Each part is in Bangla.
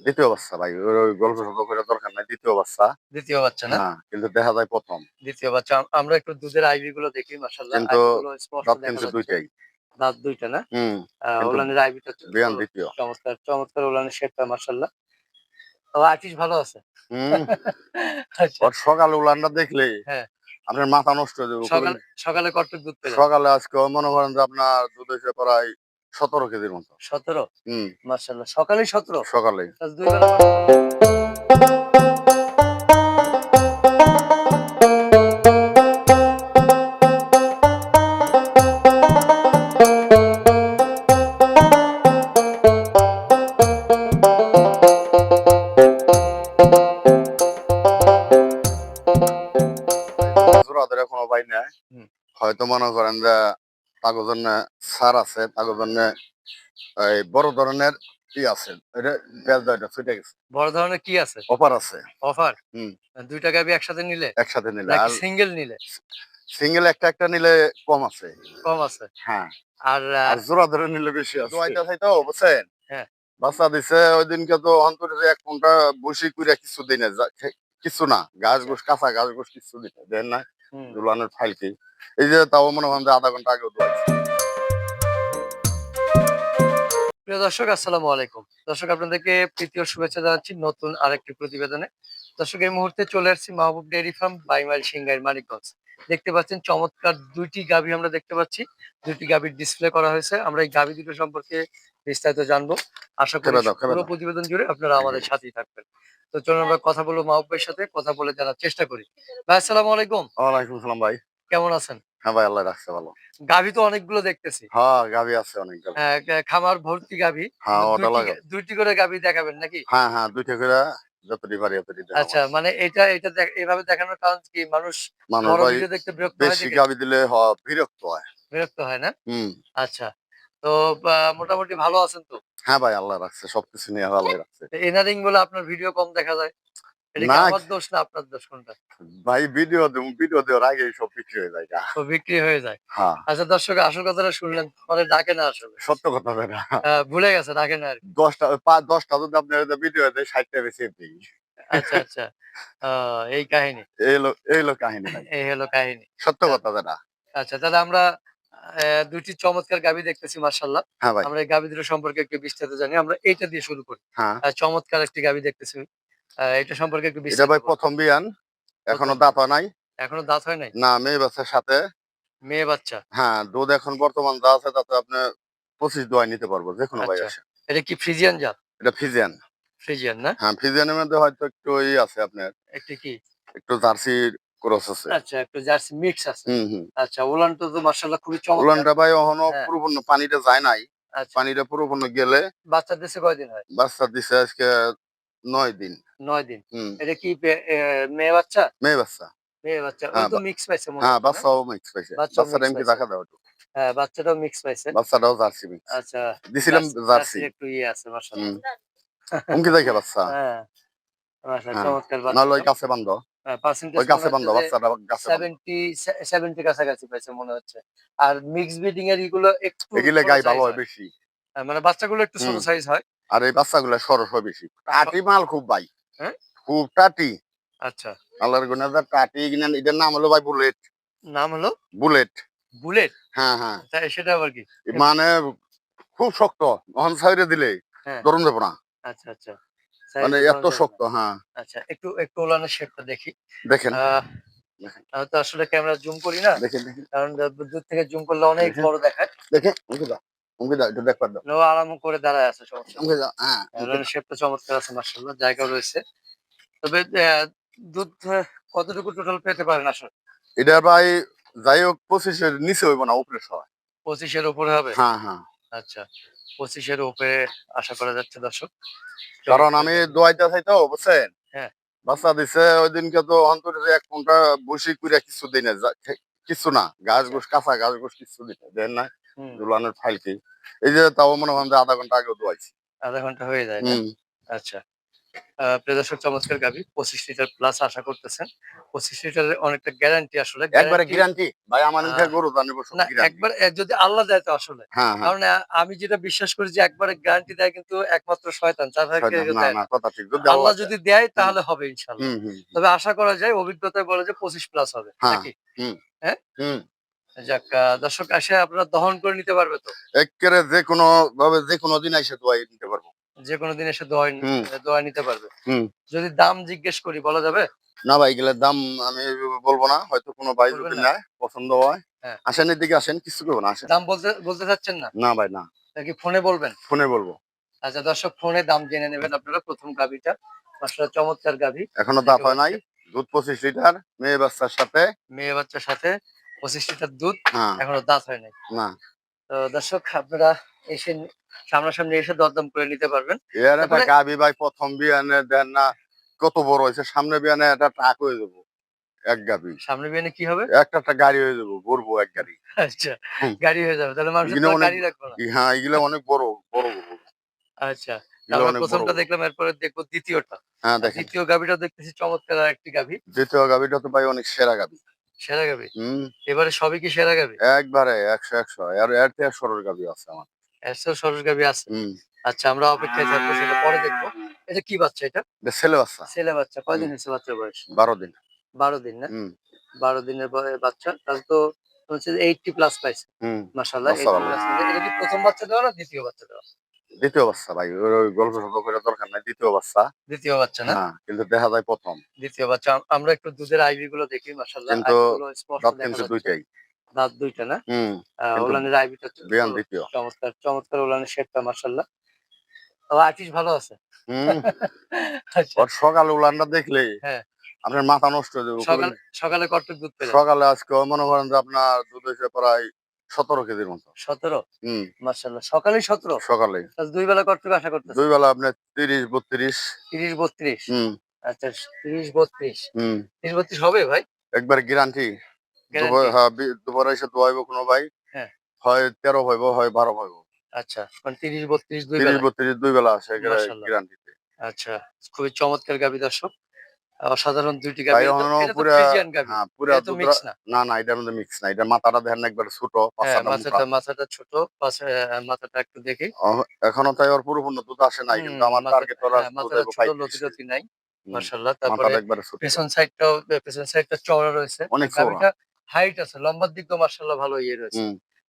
দ্বিতীয় বাচ্চা ভাই। ওই গল্প সল্প করে দরকার নাই দ্বিতীয় বাচ্চা। দ্বিতীয় বাচ্চা না? হ্যাঁ কিন্তু দেখা যায় প্রথম। দ্বিতীয় বাচ্চা আমরা একটু দুধেরগুলো দেখি মাশাআল্লাহ। কিন্তু দাঁত কিন্তু দুইটাই। দাঁত দুইটা না? হুম ওলানের বিয়ান দ্বিতীয়। চমৎকার চমৎকার ওলানের শেপটা মাশাআল্লাহ। ভালো আছে? হুম। আচ্ছা। সকালে উলানটা দেখলে হ্যাঁ। আপনার মাথা নষ্ট হয়ে যাবে সকালে সকালে দুধ সকালে আজকে মনে করেন যে আপনার দুধ হয়েছে প্রায় সতেরো কেজির মতো। সতেরো? হুম। মাশাআল্লাহ। সকালেই সতেরো? সকালে। নাই হয়তো মনে করেন যে তাগো জন্য সার আছে তাগো জন্য এই বড় ধরনের ই আছে। এটা পেঁয়াজ এটা ছুটে গেছে। বড় ধরনের কি আছে? অফার আছে। অফার? হুম। দুইটা গাবি একসাথে নিলে? একসাথে নিলে। আর সিঙ্গেল নিলে? সিঙ্গেল একটা একটা নিলে কম আছে। কম আছে? হ্যাঁ। আর আর জোড়া ধরে নিলে বেশি আছে। দোয়াইটা চাইতো বুঝছেন? হ্যাঁ। বাচ্চা দিছে ওই দিনকে তো অন্তরে এক ঘণ্টা বসি করে কিছু দিই না। কিছু না। গাছ গোস কাঁচা গাছ গোস কিছু দিই না। দেন না। দুলানের ফাইল কি? এই যে তাও মনে হয় যে আধা ঘণ্টা আগে দোয়াইছে প্রিয় দর্শক আসসালামু আলাইকুম। দর্শক আপনাদেরকে প্রীতীয় শুভেচ্ছা জানাচ্ছি নতুন আরেকটি প্রতিবেদনে। দর্শক এই মুহূর্তে চলে আসছি মাহবুব ডেয়ারি ফার্ম বাইমাইল সিংগাইর মানিকগঞ্জ। দেখতে পাচ্ছেন চমৎকার দুইটি গাভী আমরা দেখতে পাচ্ছি। দুইটি গাভীর ডিসপ্লে করা হয়েছে। আমরা এই গাভী দুটো সম্পর্কে বিস্তারিত জানব। আশা করি পুরো প্রতিবেদন জুড়ে আপনারা আমাদের সাথেই থাকবেন। তো চলুন আমরা কথা বলব মাহবুবের সাথে। কথা বলে জানার চেষ্টা করি। ভাই আসসালামু আলাইকুম। ওয়ালাইকুম সালাম ভাই। কেমন আছেন? হ্যাঁ ভাই আল্লাহ রাখছে ভালো। গাভী তো অনেকগুলো দেখতেছি। হ্যাঁ গাবি আছে অনেক গাভী। আহ, খামার ভর্তি গাভী। হ্যাঁ ওটা দুইটি লাগে দুইটি করে গাভী দেখাবেন নাকি? হ্যাঁ হ্যাঁ দুইটা করে যতটি পারি এতটি আচ্ছা মানে এটা এটা এভাবে দেখানোর কারণ কি? মানুষ দেখতে বিরক্ত হয় বেশি? গাবি দিলে বিরক্ত হয়। বিরক্ত হয় না? হুম। আচ্ছা তো মোটামুটি ভালো আছেন তো? হ্যাঁ ভাই আল্লাহ রাখছে সবকিছু নিয়ে ভালো রাখছে। এনারিংগুলো আপনার ভিডিও কম দেখা যায়। না। দোষ না আপনার দোষ কোনটা? ভাই ভিডিও ভিডিও দেওয়ার আগে সব বিক্রি হয়ে যায় তো বিক্রি হয়ে যায়। হ্যাঁ। আচ্ছা দর্শক আসল কথাটা শুনলেন ডাকে না আসলে। সত্য কথা বেটা। আহ, ভুলে গেছে ডাকে না আর দশটা দশটা যদি আপনার ভিডিও দেয় ষাটটা বেশি দিই আচ্ছা আচ্ছা। এই কাহিনী। এই হলো এই হলো কাহিনী এই হলো কাহিনী। সত্য কথা আচ্ছা তাহলে আমরা দুইটি চমৎকার গাবি দেখতেছি মার্শাল্লাহ হ্যাঁ আমরা এই গাবি দুটো সম্পর্কে একটু বিস্তারিত জানি। আমরা এইটা দিয়ে শুরু করি। হ্যাঁ। চমৎকার একটি গাবি দেখতেছি। এটা সম্পর্কে একটু এটা ভাই প্রথম বিয়ান এখনও দাঁত হয় নাই। এখনও দাঁত হয় নাই? না মেয়ে বাচ্চার সাথে। মেয়ে বাচ্চা? হ্যাঁ দুধ এখন বর্তমান যা আছে তাতে আপনি পঁচিশ দোয়াই নিতে পারব যে কোনো ভাই আচ্ছা। আসে। এটা কি ফ্রিজিয়ান জাত? এটা ফিজিয়ান ফ্রিজিয়ান না? হ্যাঁ ফিজিয়ানের মধ্যে হয়তো একটু ই আছে আপনার। একটি কি? একটু জার্সি ক্রস আছে। আচ্ছা একটু জার্সি মিক্স আছে। হুম হুম। আচ্ছা ওলানটা তো মার্শাল্লাহ খুবই চমৎকার। উলানটা ভাই এখনও হ্যাঁ। পুরোপূর্ণ পানিটা যায় নাই। আচ্ছা। পানিটা পুরোপূর্ণ গেলে বাচ্চা দেশে কয়দিন হয়? বাচ্চা দিছে আজকে নয় দিন। নয় দিন। এটা কি মেয়ে বাচ্চা? মেয়ে বাচ্চা। মেয়ে বাচ্চা। হ্যাঁ, তো মিক্স পাইছে মনে হ্যাঁ বাচ্চাও মিক্স পাইছে। বাচ্চাটা দেখা দাও একটু হ্যাঁ বাচ্চাটাও মিক্স পাইছে। বাচ্চাটাও জার্সি মিক্স আচ্ছা দিছিলাম জার্সি- একটু ইয়ে আছে মার্শাল্লাহ হুম। দেখে বাচ্চা। হ্যাঁ হ্যাঁ। চমৎকার কাছে বান্ধ পার্সেন্টেজ ওই গাছে বান্ধ বাচ্চাটা গাছে বান্ধ সেভেন্টি সেভেন্টি কাছাকাছি পাইছে মনে হচ্ছে। আর মিক্স ব্রিডিং এর এগুলো একটু এগুলো ছোট ভালো হয় হয়। বেশি। হ্যাঁ, মানে বাচ্চাগুলো একটু ছোট সাইজ হয়। আর এই বাচ্চাগুলো সরস হয় বেশি। টাটি মাল খুব ভাই। হ্যাঁ? খুব টাটি। আচ্ছা। আল্লাহর গুণে যা টাটি কিনা এটার নাম হলো ভাই বুলেট। নাম হলো? বুলেট। বুলেট? হ্যাঁ হ্যাঁ। সেটা আবার কি? মানে খুব শক্ত। অহন সাইডে দিলে হ্যাঁ। ধরুন যাব না। আচ্ছা আচ্ছা। মানে এত শক্ত হ্যাঁ। আচ্ছা একটু একটু ওলানের শেপটা দেখি। দেখেন। আমি তো আসলে ক্যামেরা জুম করি না। কারণ দূর- দূর থেকে জুম করলে অনেক বড় দেখায়। দেখেন। উঙ্কি দাও একটু দেখবার দাও। নো আরাম করে দাঁড়ায় আছে সমস্যা নেই। দাও হ্যাঁ উঙ্কি শেপটা চমৎকার আছে মার্শাল্লাহ জায়গা রয়েছে। তবে দুধ কতটুকু টোটাল পেতে পারেন আসলে? এটা ভাই যাই হোক পঁচিশের নিচে হইব না উপরে সবাই। পঁচিশের উপরে হবে? হ্যাঁ হ্যাঁ। আচ্ছা পঁচিশের উপরে আশা করা যাচ্ছে দর্শক। কারণ আমি দোয়াইতে চাই তো বুঝছেন? হ্যাঁ। বাচ্চা দিছে ওই দিনকে তো অন্তরে এক ঘণ্টা বসি করে কিছু দিই না কিছু না গাছ গোস কাঁচা গাছ গোস কিছু দিই না দেন না? দুলানের ফাইল কি। এই যে তাও মনে হয় যে আধা ঘণ্টা আগে দোয়াইছি আধা ঘণ্টা হয়ে যায় না? আচ্ছা। আহ, প্রিয় দর্শক চমৎকার গাবি পঁচিশ লিটার প্লাস আশা করতেছেন। পঁচিশ লিটারের অনেকটা গ্যারান্টি আসলে। একবারে গ্যারান্টি ভাই আমার নিজের গরু জানিব না একবার যদি আল্লাহ দেয় তো আসলে। হ্যাঁ হ্যাঁ। কারণ আমি যেটা বিশ্বাস করি যে একবারে গ্যারান্টি দেয় কিন্তু একমাত্র শয়তান। না দেয় না। না। কথা ঠিক। যদি আল্লাহ যদি দেয় তাহলে হবে হুম তবে আশা করা যায় অভিজ্ঞতায় বলে যে পঁচিশ প্লাস হবে। হ্যাঁ। নাকি? হুম। যাক দর্শক আসে আপনারা দহন করে নিতে পারবে তো? একেবারে যে কোনো ভাবে যে কোনো দিন এসে দোয়াই নিতে পারব। যে কোনো দিন এসে দোয়া হুম। দোয়া নিতে পারবে। যদি দাম জিজ্ঞেস করি বলা যাবে? না ভাই এগুলোর দাম আমি বলব না হয়তো কোনো ভাই যদি? নেয় পছন্দ হয়। হ্যাঁ। আসেন এদিকে আসেন কিছু করব না আসেন। দাম বলতে বলতে চাচ্ছেন না? না ভাই না। নাকি ফোনে বলবেন? ফোনে বলব। আচ্ছা দর্শক ফোনে দাম জেনে নেবেন আপনারা প্রথম গাভিটা। আসলে চমৎকার গাভি। এখনও দাঁত হয় নাই দুধ পঁচিশ লিটার মেয়ে বাচ্চার সাথে। মেয়ে বাচ্চার সাথে। পঁচিশ লিটার দুধ এখনও দাঁত হয় নাই। না। তো দর্শক আপনারা এসে সামনাসামনি এসে দরদাম করে নিতে পারবেন। এর একটা গাবি ভাই প্রথম বিয়ানে দেন না কত বড় হয়েছে সামনে বিয়ানে একটা ট্রাক হয়ে যাব এক গাবি সামনে বিয়ে কি হবে? একটা একটা গাড়ি হয়ে যাব ভরবো এক গাড়ি। আচ্ছা গাড়ি হয়ে যাবে তাহলে মানুষ গাড়ি রাখব না। হ্যাঁ এগুলো অনেক বড় বড় আচ্ছা প্রথমটা দেখলাম এরপরে দেখব দ্বিতীয়টা। হ্যাঁ দ্বিতীয় গাভিটা দেখতেছি চমৎকার একটি গাভি। দ্বিতীয় গাবিটা তো ভাই অনেক সেরা গাবি সেরা হম। এবারে সবই কি সেরা গাভি একবারে একশো একশো। আর এর থেকে সরল গাবি আছে আমার। একশো সরস গাভি আছে? আচ্ছা আমরা অপেক্ষায় থাকব সেটা পরে দেখব। এটা কি বাচ্চা এটা? ছেলে বাচ্চা। ছেলে বাচ্চা। কয়দিন হয়েছে বাচ্চার বয়স? বারো দিন। বারো দিন না? বারো দিনের বয়স বাচ্চা। তাহলে তো হচ্ছে এইটটি প্লাস পাইছে। মাসাল্লাহ। এটা কি প্রথম বাচ্চা দেওয়া না দ্বিতীয় বাচ্চা দেওয়া? দ্বিতীয় বাচ্চা ভাই। ওই গল্প সল্প করে দরকার নাই দ্বিতীয় বাচ্চা। দ্বিতীয় বাচ্চা না? হ্যাঁ কিন্তু দেখা যায় প্রথম। দ্বিতীয় বাচ্চা আমরা একটু দুধের আইবি গুলো দেখি মাসাল্লাহ কিন্তু দাঁত কিন্তু দুইটাই। দাঁত দুইটা না? হম ওলানের আইভিটা বিয়ান দ্বিতীয়। চমৎকার চমৎকার ওলানের শেপটা মাসাল্লাহ ও আর্টিস্ট ভালো আছে? হম। ওর সকালে উলানটা দেখলে হ্যাঁ। আপনার মাথা নষ্ট হয়ে যাবে সকালে সকালে দুধ সকালে আজকে মনে করেন যে আপনার দুধ হয়েছে প্রায় সতেরো কেজির মতো। সতেরো? হম। মাসাল্লাহ সকালে সতেরো? সকালে। দুই বেলা কটক আশা করতেছে দুই বেলা আপনার তিরিশ বত্রিশ। তিরিশ বত্রিশ? হম। আচ্ছা তিরিশ বত্রিশ। হম। তিরিশ বত্রিশ হবে ভাই? একবার গ্যারান্টি? হ্যাঁ দুপুরে এসে দোয়াইব কোনো ভাই। হ্যাঁ। হয় তেরো হইব হয় বারো হইব। আচ্ছা মানে তিরিশ বত্রিশ দুই তিরিশ বত্রিশ দুই বেলা আছে গ্যারান্টিতে আচ্ছা খুবই চমৎকার গাবি দর্শক। অসাধারণ দুইটি গাবি পুরা হ্যাঁ না। না এটার মধ্যে মিক্স না। এটা মাথাটা দেখেন একবার ছোট হ্যাঁ মাথাটা মাথাটা ছোট পাশে মাথাটা একটু দেখি। এখনও তাই ওর পরিপূর্ণ দুধ আসে নাই কিন্তু আমার টার্গেট ওরা হ্যাঁ, মাথাটা ছোট লতি নাই মাশাআল্লাহ। তারপরে মাথাটা একবার ছোট। পেছন সাইডটাও পেছন সাইডটা চওড়া রয়েছে। অনেক চওড়া। হাইট আছে লম্বার দিক তো মাশাআল্লাহ ভালো ইয়ে রয়েছে।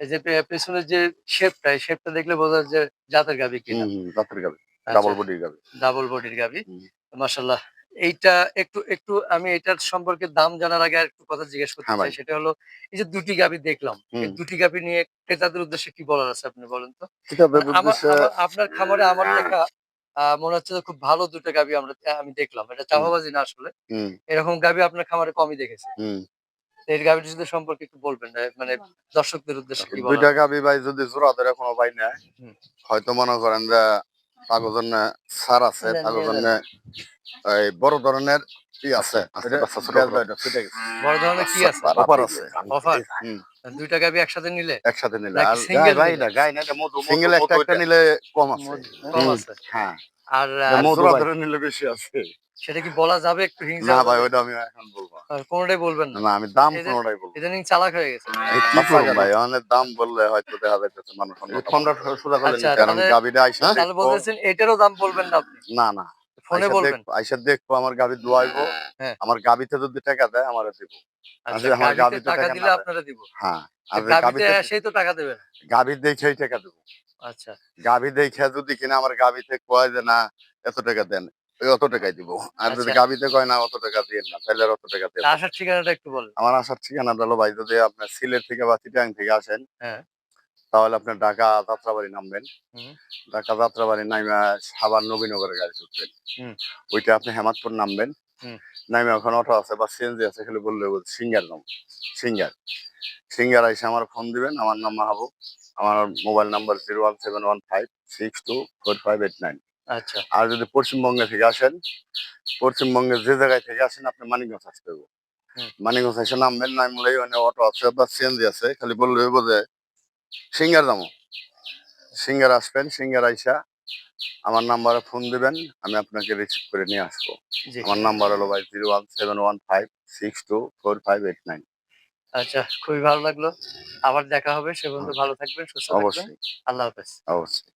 এই যে পেছনের যে শেপটা এই শেপটা দেখলে বোঝা যায় যে জাতের গাবি কিনা। জাতের গাবি আচ্ছা। ডাবল বডি গাবি ডাবল বডির গাবি হুম। এইটা একটু একটু আমি এটার সম্পর্কে দাম জানার আগে আর একটু কথা জিজ্ঞেস করতে হ্যাঁ চাই সেটা হলো এই যে দুটি গাবি দেখলাম দুটি গাবি নিয়ে ক্রেতাদের উদ্দেশ্যে কি বলার আছে আপনি বলেন তো? আপনার খামারে আমার দেখা আহ, মনে হচ্ছে যে খুব ভালো দুটো গাবি আমরা আমি দেখলাম। এটা চাপাবাজি না আসলে। এরকম গাবি আপনার খামারে কমই দেখেছি। এই গাবিটির সাথে সম্পর্কে একটু বলবেন মানে দর্শকদের উদ্দেশ্যে কি দুইটা গাবি ভাই যদি জোড়া ধরে কোনো ভাই নেয় হয়তো মনে করেন যে কাগজের সার আছে না, জন্য এই বড় ধরনের কি আছে। আচ্ছা। বড় ধরনের কি আছে? অফার আছে। অফার। দুইটা গাবি একসাথে নিলে? একসাথে নিলে। আর না গাই না সিঙ্গেল একটা একটা নিলে কম আছে। কম আছে। হ্যাঁ। আর আর জোড়া ধরে নিলে বেশি আছে। সেটা কি বলা যাবে একটু হিংসা না ভাই ওটা আমি এখন বলব কোনোটাই বলবেন না। না আমি দাম কোনটাই বলব ইদানিং চালাক হয়ে গেছে। ভাই? অনেক দাম বললে হয়তো দেখা যাইতেছে মানুষ ফোনটা সোজা করে আচ্ছা, নিতে। কারণ গাবিটা আইসা তাহলে বলতেছেন এটারও দাম বলবেন না আপনি? না না। ফোনে আইসা বলবেন। দেখবো- আইসা দেখব আমার গাবি দোয়াইবো। হ্যাঁ। আমার গাবিতে যদি টাকা দেয় আমার দিব। আচ্ছা আচ্ছা, আমার গাবিতে গাবিতে টাকা দিলে আপনারা দিব। হ্যাঁ আর গাবিতে গাবিতে সেই তো টাকা দেবেন গাবি দেখেই টাকা দেবো। আচ্ছা। গাভী দেখে যদি কিনা আমার গাভীতে কয় যে না এত টাকা দেন। অত টাকাই দিব। আর যদি আচ্ছা। গাভীতে কয় না অত টাকা দিয়ে না তাহলে অত টাকা দেন আসার ঠিকানাটা একটু বলেন। আমার আসার ঠিকানা হলো ভাই যদি আপনার সিলেট থেকে বা চিটাং থেকে আসেন হ্যাঁ। তাহলে আপনার ঢাকা যাত্রাবাড়ি নামবেন। ঢাকা যাত্রাবাড়ি নামে সাবান নবীনগরে গাড়ি ছুটবেন ওইটা আপনি হেমাদপুর নামবেন। হুম। নামে ওখানে অটো আছে বা সিএনজি আছে খালি বললে সিঙ্গার নাম সিঙ্গার। সিঙ্গার এসে আমার ফোন দিবেন আমার নাম মাহবুব। আমার mobile number zero one seven one five six two four five eight nine. আচ্ছা। আর যদি পশ্চিমবঙ্গে থেকে আসেন পশ্চিমবঙ্গের যে জায়গায় থেকে আসেন আপনি মানিকগঞ্জ আসতে হবে হুম। মানিকগঞ্জ এসে নামবেন নামলেই ওখানে অটো আছে বা সিএনজি আছে খালি বললে যে সিঙ্গার দামো সিঙ্গার আসবেন সিঙ্গার আইসা আমার নাম্বারে ফোন দিবেন আমি আপনাকে রিসিভ করে নিয়ে আসব। আমার নাম্বার হলো ভাই zero one seven one five six two four five eight nine. আচ্ছা খুবই ভালো লাগল। আবার দেখা হবে সে পর্যন্ত ভালো থাকবেন সুস্থ থাকবেন। অবশ্যই। আল্লাহ হাফেজ। অবশ্যই।